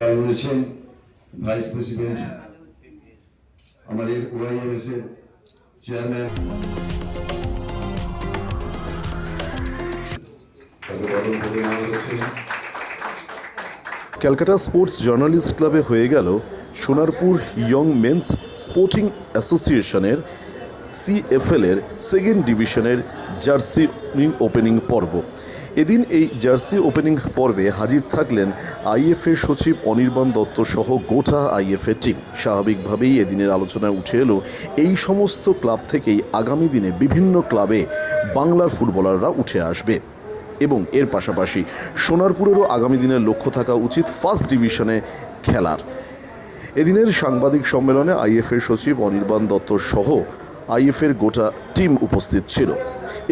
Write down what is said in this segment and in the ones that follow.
রয়েছেন vice president আমাদের এর চেয়ারম্যান ক্যালকাটা স্পোর্টস জার্নালিস্ট ক্লাবে হয়ে গেল সোনারপুর ইয়ং মেন্স স্পোর্টিং অ্যাসোসিয়েশনের সিএফএল এর সেকেন্ড ডিভিশনের জার্সি ওপেনিং পর্ব। এদিন এই জার্সি ওপেনিং পর্বে হাজির থাকলেন আইএফএ সচিব অনির্বাণ দত্ত সহ গোটা আইএফএ টিম। স্বাভাবিকভাবেই এদিনের আলোচনায় উঠে এলো এই সমস্ত ক্লাব থেকেই আগামী দিনে বিভিন্ন ক্লাবে বাংলার ফুটবলাররা উঠে আসবে। এবং এর পাশাপাশি সোনারপুরেরও আগামী দিনের লক্ষ্য থাকা উচিত ফার্স্ট ডিভিশনে খেলার। এদিনের সাংবাদিক সম্মেলনে আইএফের সচিব অনির্বাণ দত্ত সহ আইএফের গোটা টিম উপস্থিত ছিল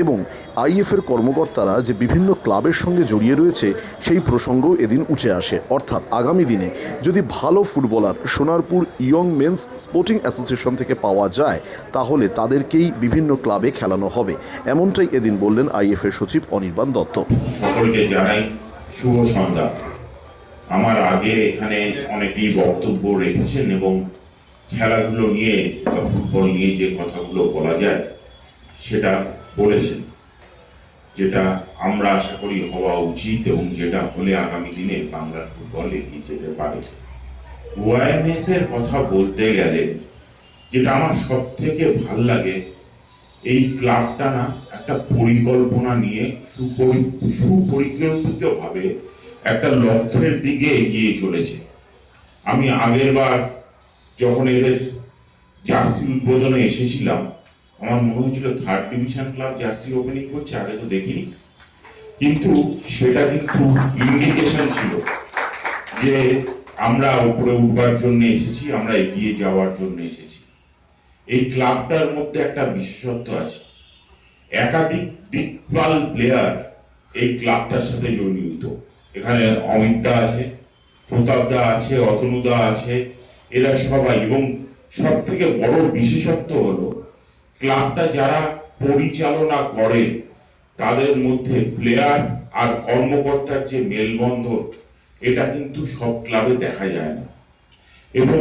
এবং আইএফের কর্মকর্তারা যে বিভিন্ন ক্লাবের সঙ্গে জড়িয়ে রয়েছে, সেই প্রসঙ্গও এদিন উঠে আসে। অর্থাৎ আগামী দিনে যদি ভালো footballer Sonarpur Young Men's Sporting Association থেকে পাওয়া যায়, তাহলে তাদেরকেই বিভিন্ন ক্লাবে খেলানো হবে। এমনটাই এদিন বললেন আইএফের সচিব অনির্বাণ দত্ত। সকলকে জানাই শুভ সন্ধ্যা। আমার আগে এখানে অনেকেই বক্তব্য রেখেছেন এবং খেলাধুলো নিয়ে বা ফুটবল নিয়ে যে কথাগুলো বলা যায়, সেটা বলেছেন। যেটা আমরা আশা করি হওয়া উচিত এবং যেটা হলে আগামী দিনে বাংলার ফুটবল এগিয়ে যেতে পারে। ওয়াইএমএস এর কথা বলতে গেলে, যেটা আমার সব থেকে ভালো লাগে, এই ক্লাবটা না একটা পরিকল্পনা নিয়ে সুপরি সুপরিকল্পিত ভাবে একটা লক্ষ্যের দিকে এগিয়ে চলেছে। আমি আগের বার যখন এদের জার্সি উদ্বোধনে এসেছিলাম, আমার মনে হচ্ছিল third division club jersey opening করছে, আগে তো দেখিনি। কিন্তু সেটা কিন্তু ইন্ডিকেশন ছিল যে আমরা উপরে উঠবার জন্য এসেছি, আমরা এগিয়ে যাওয়ার জন্য এসেছি। এই ক্লাবটার মধ্যে একটা বিশেষত্ব আছে। একাধিক দিকপাল প্লেয়ার এই ক্লাবটার সাথে জড়িত। এখানে অমিতদা আছে, প্রতাপদা আছে, অতনুদা আছে এরা সবাই এবং সব থেকে বড় বিশেষত্ব হলো, ক্লাবটা যারা পরিচালনা করে, তাদের মধ্যে প্লেয়ার আর কর্মকর্তার যে মেলবন্ধন, এটা কিন্তু সব ক্লাবে দেখা যায় না। এবং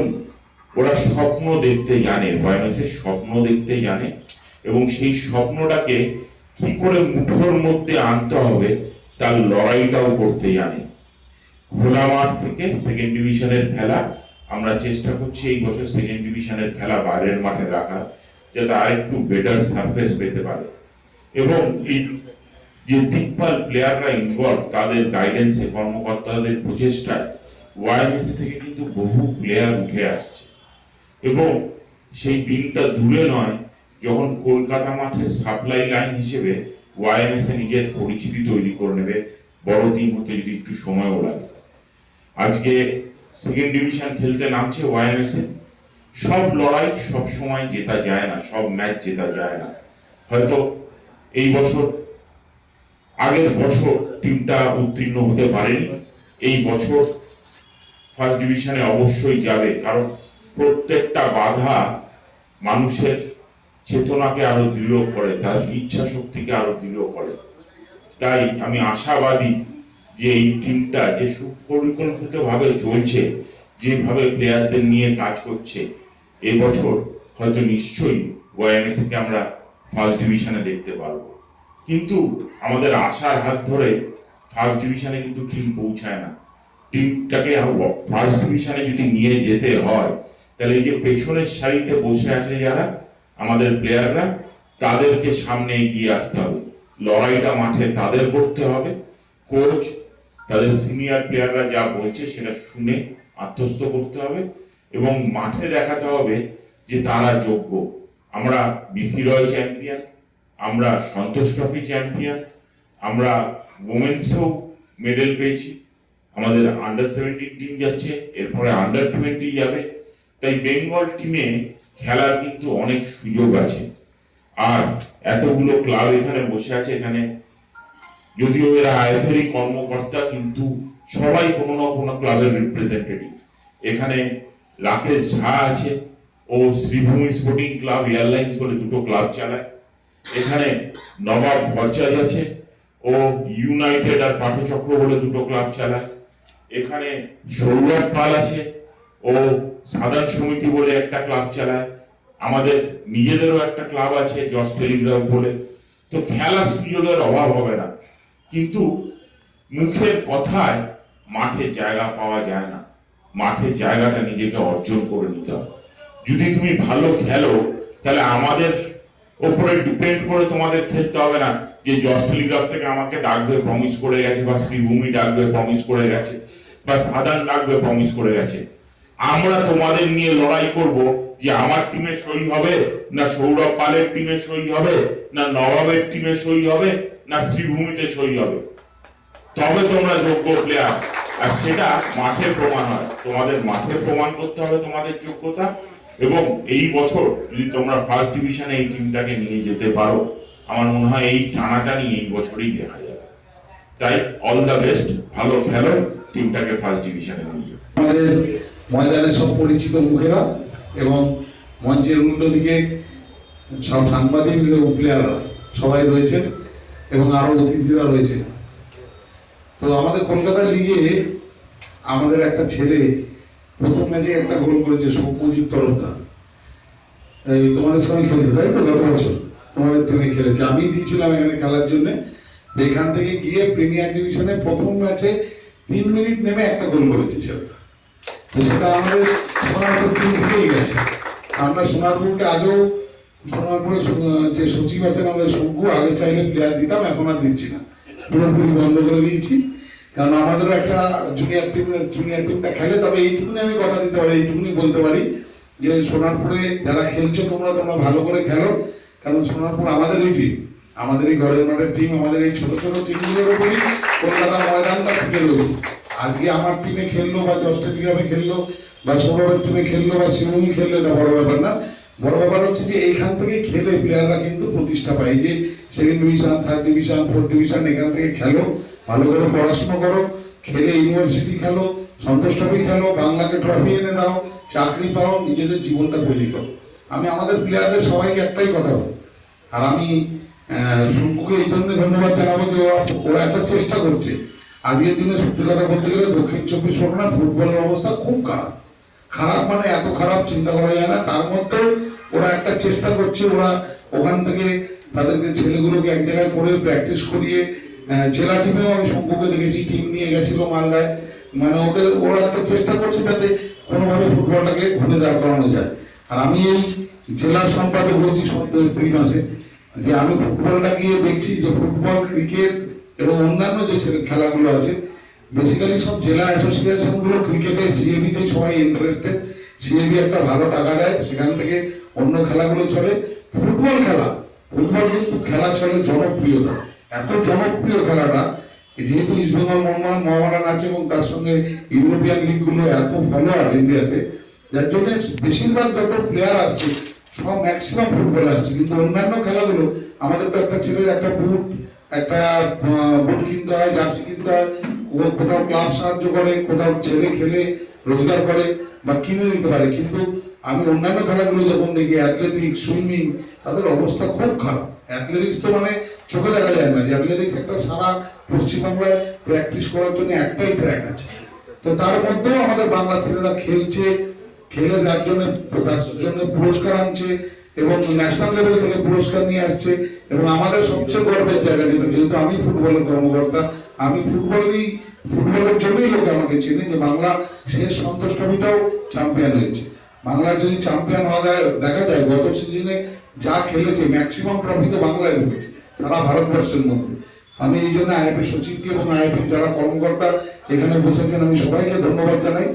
ওরা স্বপ্ন দেখতে জানে ভয়ানসের স্বপ্ন দেখতে জানে, এবং সেই স্বপ্নটাকে কি করে মুঠোর মধ্যে আনতে হবে, তার লড়াইটাও করতে জানে। খোলা মাঠ থেকে সেকেন্ড ডিভিশনের খেলা আমরা চেষ্টা করছি এই বছর সেকেন্ড ডিভিশনের খেলা বাইরের মাঠে রাখার, যাতে আরেকটু বেটার সারফেস পেতে পারে। এবং এই যে দিকপাল প্লেয়াররা ইনভলভ তাদের গাইডেন্সে কর্মকর্তাদের প্রচেষ্টায় ওয়াইএমএসি থেকে কিন্তু বহু প্লেয়ার উঠে আসছে। এবং সেই দিনটা দূরে নয়, যখন কলকাতা মাঠে সাপ্লাই লাইন হিসেবে ওয়াইএমএসএ নিজের পরিচিতি তৈরি করে নেবে, বড় টিম হতে যদি একটু সময়ও লাগে। আজকে সেকেন্ড ডিভিশন খেলতে নামছে ওয়াইএমএসএ সব লড়াই সব সময় জেতা যায় না, সব ম্যাচ জেতা যায় না। হয়তো এই বছর, আগের বছর টিমটা উত্তীর্ণ হতে পারেনি, এই বছর ফার্স্ট ডিভিশনে অবশ্যই যাবে, কারণ প্রত্যেকটা বাধা মানুষের চেতনাকে আরও দৃঢ় করে, তার ইচ্ছা শক্তিকে আরও দৃঢ় করে। তাই আমি আশাবাদী যে এই টিমটা যে সুপরিকল্পিত ভাবে চলছে, যেভাবে প্লেয়ারদের নিয়ে কাজ করছে, এবছর হয়তো নিশ্চয়ই ওয়াইএমএসি কে আমরা ফার্স্ট ডিভিশনে দেখতে পারব। কিন্তু আমাদের আশার হাত ধরে ফার্স্ট ডিভিশনে কিন্তু টিম পৌঁছায় না। টিমটাকে ফার্স্ট ডিভিশনে যদি নিয়ে যেতে হয়, তাহলে এই যে পেছনের সারিতে বসে আছে যারা, আমাদের প্লেয়াররা তাদেরকে সামনে এগিয়ে আসতে হবে। লড়াইটা মাঠে তাদের করতে হবে। কোচ তাদের সিনিয়র প্লেয়াররা যা বলছে সেটা শুনে আত্মস্থ করতে হবে এবং মাঠে দেখাতে হবে যে তারা যোগ্য। আমরা বিসি রয়্যাল চ্যাম্পিয়ন আমরা সন্তোষ ট্রফি চ্যাম্পিয়ন আমরা ওমেন্সেও মেডেল পেয়েছি। আমাদের আন্ডার সেভেন্টিন টিম যাচ্ছে, এরপরে আন্ডার টোয়েন্টি যাবে। তাই বেঙ্গল টিমে খেলার কিন্তু অনেক সুযোগ আছে। আর এতগুলো ক্লাব এখানে বসে আছে, এখানে যদিও এরা আইএফএরই কর্মকর্তা, কিন্তু সবাই কোনো না কোনো ক্লাবের রিপ্রেজেন্টেটিভ এখানে রাকেশ ঝা আছে, ও শ্রীভূমি স্পোর্টিং ক্লাব এয়ারলাইন্স বলে দুটো ক্লাব চালায়। এখানে নবাব ভরচাজ আছে, ও ইউনাইটেড আর পাঠচক্র বলে দুটো ক্লাব চালায়। এখানে সৌরভ পাল আছে, ও সাধারণ সমিতি বলে একটা ক্লাব চালায়। আমাদের নিজেদেরও একটা ক্লাব আছে জস টেলিগ্রাফ বলে। তো খেলার সুযোগের অভাব হবে না। কিন্তু মুখের কথায় মাঠে জায়গা পাওয়া যায় না। মাঠের জায়গাটা নিজেকে অর্জন করে নিতে হবে। যদি তুমি ভালো খেলো, তাহলে আমাদের ওপরে ডিপেন্ড করে তোমাদের খেলতে হবে না যে জস টেলিগ্রাফ থেকে আমাকে ডাকবে প্রমিস করে গেছে বা শ্রীভূমি ডাকবে প্রমিস করে গেছে বা সাধারণ ডাকবে প্রমিস করে গেছে। আমরা তোমাদের নিয়ে লড়াই করব যে আমার টিমে সই হবে না সৌরভ পালের টিমে সই হবে না নবাবের টিমে সই হবে না শ্রীভূমিতে সই হবে। তবে তোমরা যোগ্য প্লেয়ার আর সেটা মাঠে প্রমাণ হয়। তোমাদের মাঠে প্রমাণ করতে হবে তোমাদের যোগ্যতা। এবং এই বছর যদি তোমরা ফার্স্ট ডিভিশনে এই টিমটাকে নিয়ে যেতে পারো, আমার মনে হয় এই টানাটানি এই বছরই দেখা যাবে। তাই অল দ্য বেস্ট ভালো খেলো টিমটাকে ফার্স্ট ডিভিশনে নিয়ে যাও। আমাদের ময়দানে সব পরিচিত মুখেরা এবং মঞ্চের উল্টো দিকে সব সাংবাদিক প্লেয়াররা সবাই রয়েছেন। এবং আরও অতিথিরা রয়েছে। তো আমাদের কলকাতা লিগে আমাদের একটা ছেলে প্রথম ম্যাচে একটা গোল করেছে সৌম্যজিৎ তরফদার। এই তোমাদের সঙ্গে খেলছে, তাই তো? গত বছর তোমাদের টিমে খেলেছে। আমি দিয়েছিলাম এখানে খেলার জন্য। এখান থেকে গিয়ে প্রিমিয়ার ডিভিশনে প্রথম ম্যাচে তিন মিনিট নেমে একটা গোল করেছে ছেলেটা। তো সেটা আমাদের সোনারপুর টিম থেকেই গেছে। আমরা সোনারপুরকে আগেও সোনারপুরের সু- যে সচিব আছেন, আমাদের শঙ্কু, আগে চাইলে প্লেয়ার দিতাম, এখন আর দিচ্ছি না। পুরোপুরি বন্ধ করে দিয়েছি। কারণ আমাদেরও একটা জুনিয়র টিম জুনিয়র টিমটা খেলে, তবে এইটুকুনি আমি কথা দিতে পারি, এইটুকুনি বলতে পারি যে সোনারপুরে যারা খেলছো, তোমরা তোমরা ভালো করে খেলো। কারণ সোনারপুর আমাদেরই টিম আমাদের এই ঘরের মাঠের টিম আমাদের এই ছোট ছোট টিমগুলোর উপরই কলকাতা ময়দানটা টিকে রয়েছে। আজকে আমার টিমে খেললো বা ক্লাবে খেললো, বা সৌরভের টিমে খেললো, বা শিবমী খেললো, এটা বড় ব্যাপার না। বড় ব্যাপার হচ্ছে যে এইখান থেকে খেলে প্লেয়াররা কিন্তু প্রতিষ্ঠা পায়। যে second division third division fourth division এখান থেকে খেলো, ভালো করে পড়াশোনা করো, খেলে ইউনিভার্সিটি খেলো, সন্তোষ ট্রফি খেলো, বাংলাকে ট্রফি এনে দাও, চাকরি পাও, নিজেদের জীবনটা তৈরি করো। আমি আমাদের প্লেয়ারদের সবাইকে একটাই কথা বলি। আর আমি শুঙ্কুকে এই জন্য ধন্যবাদ জানাব যে ওরা ওরা একটা চেষ্টা করছে। আজকের দিনে সত্যি কথা বলতে গেলে দক্ষিণ চব্বিশ পরগনা ফুটবলের অবস্থা খুব খারাপ। খারাপ মানে এত খারাপ চিন্তা করা যায় না। তার মধ্যেও ওরা একটা চেষ্টা করছে, ওরা ওখান থেকে তাদেরকে ছেলেগুলোকে এক জায়গায় করে প্র্যাকটিস করিয়ে জেলা টিমেও আমি শঙ্কুকে দেখেছি টিম নিয়ে গেছিল মালদায়। মানে ওদের, ওরা একটা চেষ্টা করছে যাতে কোনোভাবে ফুটবলটাকে ঘুরে দাঁড় করানো যায়। আর আমি এই জেলার সম্পাদক হয়েছি দুই মাসে। যে আমি ফুটবলটা গিয়ে দেখছি যে ফুটবল, ক্রিকেট এবং অন্যান্য যে খেলাগুলো আছে বেসিক্যালি সব জেলা অ্যাসোসিয়েশনগুলো ক্রিকেটে সিএবি তে সবাই ইন্টারেস্টেড সিএবি একটা ভালো টাকা দেয়, সেখান থেকে অন্য খেলাগুলো চলে। ফুটবল খেলা ফুটবল কিন্তু খেলা চলে জনপ্রিয়তা। এত জনপ্রিয় খেলাটা যেহেতু ইস্টবেঙ্গল মোহাম্মদ মোহামেডান আছে এবং তার সঙ্গে ইউরোপিয়ান লিগগুলো এত ফলোয়ার ইন্ডিয়াতে যার জন্য বেশিরভাগ যত প্লেয়ার আসছে, সব ম্যাক্সিমাম ফুটবল আসছে। কিন্তু অন্যান্য খেলাগুলো, আমাদের তো একটা ছেলের একটা বুট একটা বুট কিনতে হয় জার্সি কিনতে হয়। কোথাও ক্লাব সাহায্য করে, কোথাও ছেলে খেলে, রোজগার করে বা কিনে নিতে পারে। কিন্তু আমি অন্যান্য খেলাগুলো যখন দেখি অ্যাথলেটিক্স সুইমিং তাদের অবস্থা খুব খারাপ। অ্যাথলেটিক্স তো মানে চোখে দেখা যায় না যে অ্যাথলেটিক্স একটা সারা পশ্চিমবাংলায় প্র্যাকটিস করার জন্য একটাই ট্র্যাক আছে। তো তার মধ্যেও আমাদের বাংলা ছেলেরা খেলছে, খেলে যার জন্য, তার জন্য পুরস্কার আনছে এবং ন্যাশনাল লেভেল থেকে পুরস্কার নিয়ে আসছে এবং আমাদের সবচেয়ে গর্বের জায়গা যেটা, যেহেতু আমি ফুটবলের কর্মকর্তা আমি ফুটবলই ফুটবলের জন্যই লোকে আমাকে চেনে যে বাংলা শেষ সন্তোষ ট্রফিটাও চ্যাম্পিয়ন হয়েছে। বাংলার যদি চ্যাম্পিয়ন হওয়া যায়, দেখা যায় গত সিজনে যা খেলেছে ম্যাক্সিমাম ট্রফি তো বাংলায় ঢুকেছে, সারা ভারতবর্ষের মধ্যে। আমি এই জন্য আইএপি সচিবকে এবং আইএপি যারা কর্মকর্তা এখানে বসেছেন, আমি সবাইকে ধন্যবাদ জানাই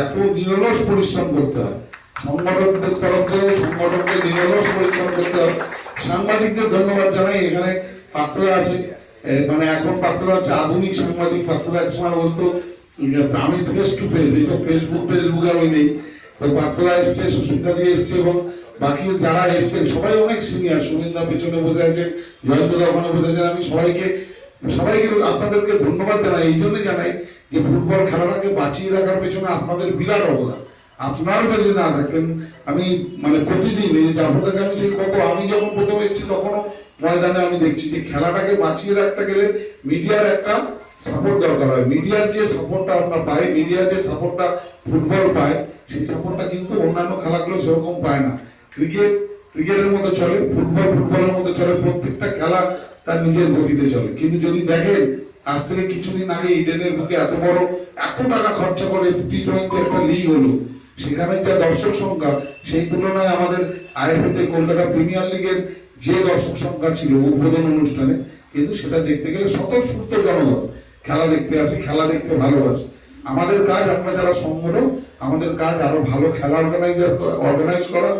এত নিরলস পরিশ্রম করতে হয়। সংগঠকদের তরফ সংগঠকদের নিরলস পরিশ্রম করতে হয়। সাংবাদিকদের ধন্যবাদ জানাই, এখানে পাত্ররা আছে। মানে এখন পাত্ররা হচ্ছে আধুনিক সাংবাদিক পাত্ররা এক সময় বলতো আমি ফেস টু ফেস এইসব ফেসবুক ফেসবুকে আমি নেই। তো পাত্ররা এসছে, সুস্মিতা দিয়ে এসছে এবং বাকি যারা এসছেন, সবাই অনেক সিনিয়র সুমিন্দা পেছনে বসে আছেন, জয়ন্তদা ওখানে বসে আছেন। আমি সবাইকে সবাইকে আপনাদেরকে ধন্যবাদ জানাই, এই জন্য জানাই যে ফুটবল খেলাটাকে বাঁচিয়ে রাখার পেছনে আপনাদের বিরাট অবদান। আপনারা যদি না থাকতেন আমি মানে প্রতিদিন এই জাফরদাকে আমি সেই কত আমি যখন প্রথমে এসেছি তখনও ময়দানে আমি দেখছি যে খেলাটাকে বাঁচিয়ে রাখতে গেলে মিডিয়ার একটা সাপোর্ট দরকার হয়। মিডিয়ার যে সাপোর্টটা আমরা পাই, মিডিয়ার যে সাপোর্টটা ফুটবল পায়, সেই সাপোর্টটা কিন্তু অন্যান্য খেলাগুলো সেরকম পায় না। ক্রিকেট, ক্রিকেটের মতো চলে, ফুটবল, ফুটবলের মতো চলে, প্রত্যেকটা খেলা তার নিজের গতিতে চলে। কিন্তু যদি দেখেন, আজ থেকে কিছুদিন আগে ইডেনের বুকে এত বড়, এত টাকা খরচা করে টি টোয়েন্টি একটা লিগ হলো, সেখানে যা দর্শক সংখ্যা, সেই তুলনায় আমাদের আইএফএতে কলকাতা প্রিমিয়ার লিগের যে দর্শক সংখ্যা ছিল উদ্বোধন অনুষ্ঠানে, কিন্তু সেটা দেখতে গেলে স্বতঃস্ফূর্ত জনগণ। খেলা দেখতে আসে, খেলা দেখতে ভালোবাসে। আমাদের কাজ, আমরা যারা সংগঠক আমাদের কাজ আরও ভালো খেলা অর্গানাইজার অর্গানাইজ করা,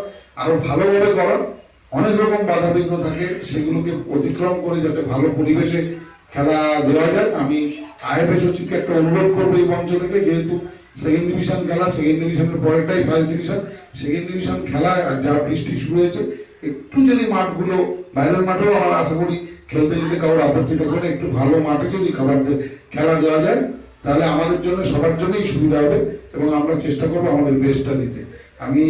আরও ভালোভাবে করা। অনেক রকম বাধা বিঘ্ন থাকে, সেগুলোকে অতিক্রম করে যাতে ভালো পরিবেশে খেলা দেওয়া যায়। আমি আইএফএ সচিবকে একটা অনুরোধ করব এই মঞ্চ থেকে, যেহেতু সেকেন্ড ডিভিশন খেলা সেকেন্ড ডিভিশনের পরেরটাই ফার্স্ট ডিভিশন সেকেন্ড ডিভিশন খেলা, যা বৃষ্টি শুরু হয়েছে একটু যদি মাঠগুলো, বাইরের মাঠেও আমরা আশা করি খেলতে যেতে কারোর আপত্তি থাকবে না, একটু ভালো মাঠে যদি খাবার দে- খেলা দেওয়া যায়, তাহলে আমাদের জন্য, সবার জন্যই সুবিধা হবে এবং আমরা চেষ্টা করব আমাদের বেস্টটা দিতে। আমি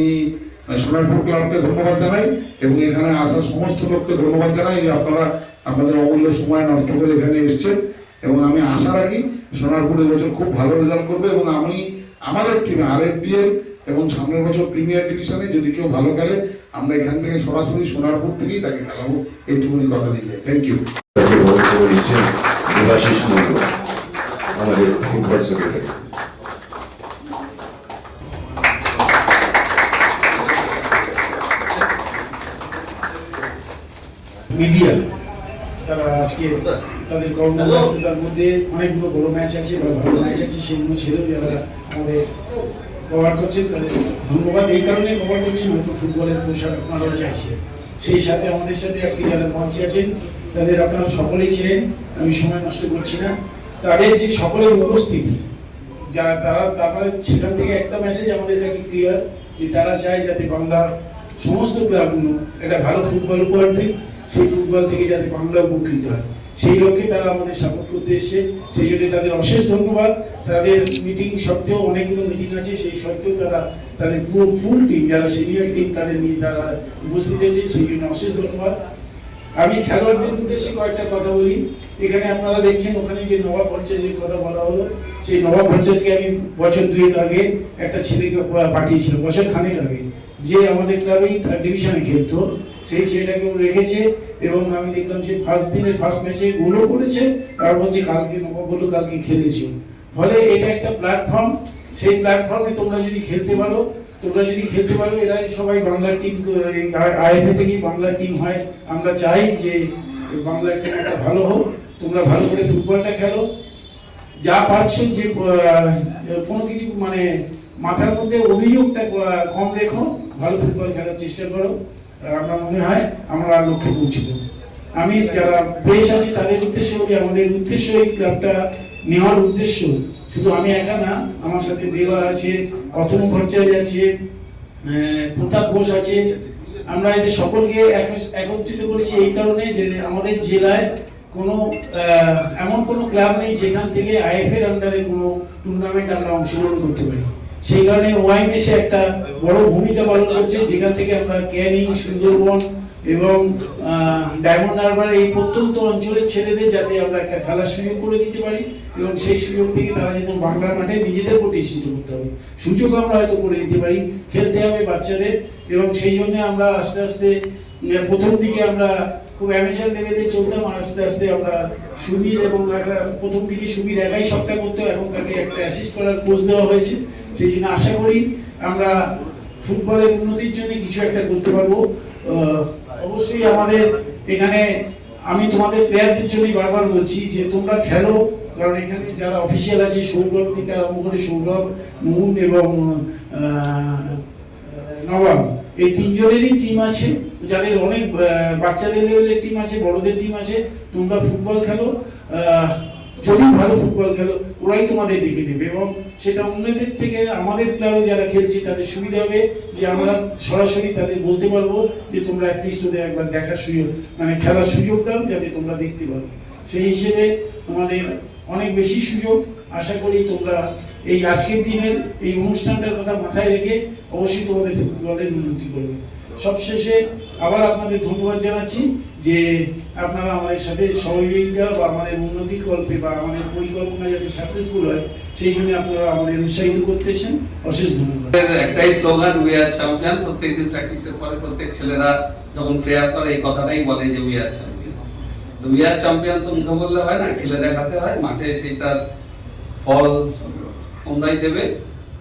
সোনারপুর ক্লাবকে ধন্যবাদ জানাই এবং এখানে আসা সমস্ত লোককে ধন্যবাদ জানাই। আপনারা, আপনাদের অমূল্য সময় নষ্ট করে এখানে এসেছেন এবং আমি আশা রাখি সোনারপুর এবছর খুব ভালো রেজাল্ট করবে এবং আমি, আমাদের টিমে আর এবং সামনের বছর প্রিমিয়ার ডিভিশনে যদি কেউ ভালো খেলে আমরা এখান থেকে সরাসরি সোনারপুর থেকেই তাকে খেলাবো। এইটুকুনি কথা দিতে। থ্যাংক ইউ আমাদের ফুটবল সেক্রেটারি মিডিয়া তারা আজকে তাদের কর্মব্যস্ততার মধ্যে অনেকগুলো বড় ম্যাচ আছে বা ভালো ম্যাচ আছে সেগুলো ছেড়েও যারা আমাদের কভার করছেন তাদের ধন্যবাদ। এই কারণে কভার করছেন হয়তো ফুটবলের পোশাক আপনারাও চাইছে সেই সাথে আমাদের সাথে আজকে যারা মঞ্চে আছেন, তাদের আপনারা সকলেই ছিলেন। আমি সময় নষ্ট করছি না। তাদের যে সকলের উপস্থিতি, যারা, তারা তারা সেখান থেকে একটা মেসেজ আমাদের কাছে ক্লিয়ার যে তারা চায় যাতে বাংলার সমস্ত ক্লাবগুলো একটা ভালো ফুটবল উপহার দেয়। সেই ফুটবল থেকে যাতে বাংলা উপকৃত হয়। সেই লক্ষ্যে তারা আমাদের সাপোর্ট করতে এসছে। সেই জন্য তাদের অশেষ ধন্যবাদ। তাদের মিটিং সত্ত্বেও অনেকগুলো মিটিং আছে। সেই সত্ত্বেও তারা, তাদের পুরো ফুল টিম যারা সিনিয়র টিম তাদের নিয়ে তারা উপস্থিত হয়েছে। সেই জন্য অশেষ ধন্যবাদ। আমি খেলোয়াড়দের উদ্দেশ্যে কয়েকটা কথা বলি। এখানে আপনারা দেখছেন ওখানে যে নবাব পঞ্চায়েতের কথা বলা হলো, সেই নবাব পঞ্চায়েতকে আমি বছর দুয়েক আগে একটা ছেলেকে পাঠিয়েছিলাম বছর খানেক আগে। যে আমাদের ক্লাবেই থার্ড ডিভিশনে খেলতো, সেই ছেলেটাকেও রেখেছে এবং আমি দেখলাম সে ফার্স্ট দিনের ফার্স্ট ম্যাচে গোলও করেছে আর বলছে কালকে নবাব বলল, কালকে খেলেছি। ফলে এটা একটা প্ল্যাটফর্ম সেই প্ল্যাটফর্মে তোমরা যদি খেলতে পারো তোমরা যদি খেলতে পারো এরা সবাই বাংলার টিম আইএফএ থেকেই বাংলার টিম হয়। আমরা চাই যে বাংলার টিম একটা ভালো হোক, তোমরা ভালো করে ফুটবলটা খেলো। যা পাচ্ছ যে কোনো কিছু মানে মাথার মধ্যে অভিযোগটা কম রেখো, ভালো ফুটবল খেলার চেষ্টা করো। আমার মনে হয় আমরা লক্ষ্যে পৌঁছে দেবো আমি যারা প্রেস আছে, তাদের উদ্দেশ্যে আমাদের উদ্দেশ্য এই ক্লাবটা নেওয়ার উদ্দেশ্য শুধু আমি একা না, আমার সাথে দেওয়া আছে, অতনু ভট্টাচার্য আছে প্রতাপ ঘোষ আছে। আমরা এদের সকলকে একত্রিত করেছি এই কারণে যে আমাদের জেলায় কোনো এমন কোনো ক্লাব নেই যেখান থেকে আইএফএর আন্ডারে কোনো টুর্নামেন্ট আমরা অংশগ্রহণ করতে পারি। সেই কারণে ওয়াইএমএসে একটা বড় ভূমিকা পালন করছে, যেখান থেকে আমরা ক্যানিং, সুন্দরবন এবং ডায়মন্ড হারবার এই প্রত্যন্ত অঞ্চলের ছেলেদের যাতে আমরা একটা খেলার সুযোগ করে দিতে পারি এবং সেই সুযোগ থেকে তারা যেন বাংলার মাঠে নিজেদের প্রতিষ্ঠিত করতে হবে সুযোগ আমরা হয়তো করে দিতে পারি, খেলতে হবে বাচ্চাদের এবং সেই জন্য আমরা আস্তে আস্তে প্রথম দিকে আমরা খুব অ্যামেচার লেভেলে চলতাম আস্তে আস্তে আমরা সুবীর এবং প্রথম দিকে সুবীর একাই সবটা করতো এবং তাকে একটা অ্যাসিস্ট করার কোচ দেওয়া হয়েছে। সেই জন্য আশা করি আমরা ফুটবলের উন্নতির জন্য কিছু একটা করতে পারব। অবশ্যই আমাদের এখানে, আমি তোমাদের প্লেয়ারদের জন্যই বারবার বলছি যে তোমরা খেলো, কারণ এখানে যারা অফিসিয়াল আছে, সৌরভ থেকে আরম্ভ করে সৌরভ মুন এবং নবাব, এই তিনজনেরই টিম আছে, যাদের অনেক বাচ্চাদের লেভেলের টিম আছে, বড়দের টিম আছে, তোমরা ফুটবল খেলো যদি ভালো ফুটবল খেলো, ওরাই তোমাদের ডেকে নেবে এবং সেটা অন্যদের থেকে, আমাদের ক্লাবে যারা খেলছে, তাদের সুবিধা হবে যে আমরা সরাসরি তাদের বলতে পারব যে তোমরা অ্যাটলিস্ট একবার দেখার সুযোগ মানে খেলার সুযোগ দাও যাতে তোমরা দেখতে পারো। সেই হিসেবে তোমাদের অনেক বেশি সুযোগ। আশা করি তোমরা এই আজকের দিনের এই অনুষ্ঠানটার কথা মাথায় রেখে অবশ্যই তোমাদের ফুটবলের উন্নতি করবে। সবশেষে আবার আপনাদের ধন্যবাদ জানাচ্ছি যে আপনারা আমাদের সাথে সহযোগিতা বা আমাদের উন্নতির গল্পে বা আমাদের পরিকল্পনা যাতে সাকসেসফুল হয়, সেই জন্য আপনারা আমাদের উৎসাহিত করতে এসেছেন। অশেষ ধন্যবাদ। একটাই স্লোগান উই আর চ্যাম্পিয়ন প্রত্যেকদিন প্র্যাকটিসের পরে প্রত্যেক ছেলেরা যখন প্রেয়ার করে, এই কথাটাই বলে যে we are champion we are champion তো মুখে বললে হয় না, খেলে দেখাতে হয়, মাঠে সেইটার ফল তোমরাই দেবে।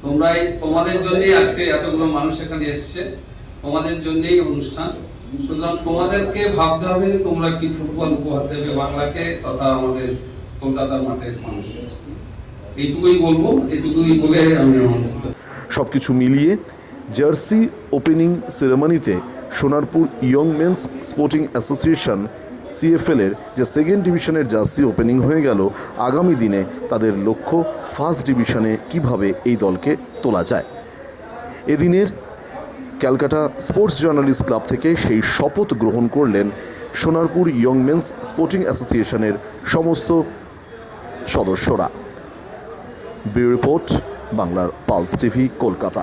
তোমরাই, তোমাদের জন্যই আজকে এতগুলো মানুষ এখানে এসেছে। তোমাদের জন্যই অনুষ্ঠান। সুতরাং তোমাদেরকে ভাবতে হবে যে তোমরা কি ফুটবল উপহার দেবে বাংলাকে তথা আমাদের কলকাতার মাঠের মানুষের এইটুকুই বলব, এইটুকুই বলে আমি আমার মিলিয়ে jersey opening সেরেমনিতে Sonarpur Young Men's Sporting Association CFL এর যে সেকেন্ড ডিভিশনের জার্সি ওপেনিং হয়ে গেল, আগামী দিনে তাদের লক্ষ্য ফার্স্ট ডিভিশনে কীভাবে এই দলকে তোলা যায়। এদিনের ক্যালকাটা স্পোর্টস জার্নালিস্ট ক্লাব থেকে সেই শপথ গ্রহণ করলেন সোনারপুর ইয়ং মেন্স স্পোর্টিং অ্যাসোসিয়েশনের সমস্ত সদস্যরা। ব্যুরো রিপোর্ট, বাংলার পালস টিভি, কলকাতা।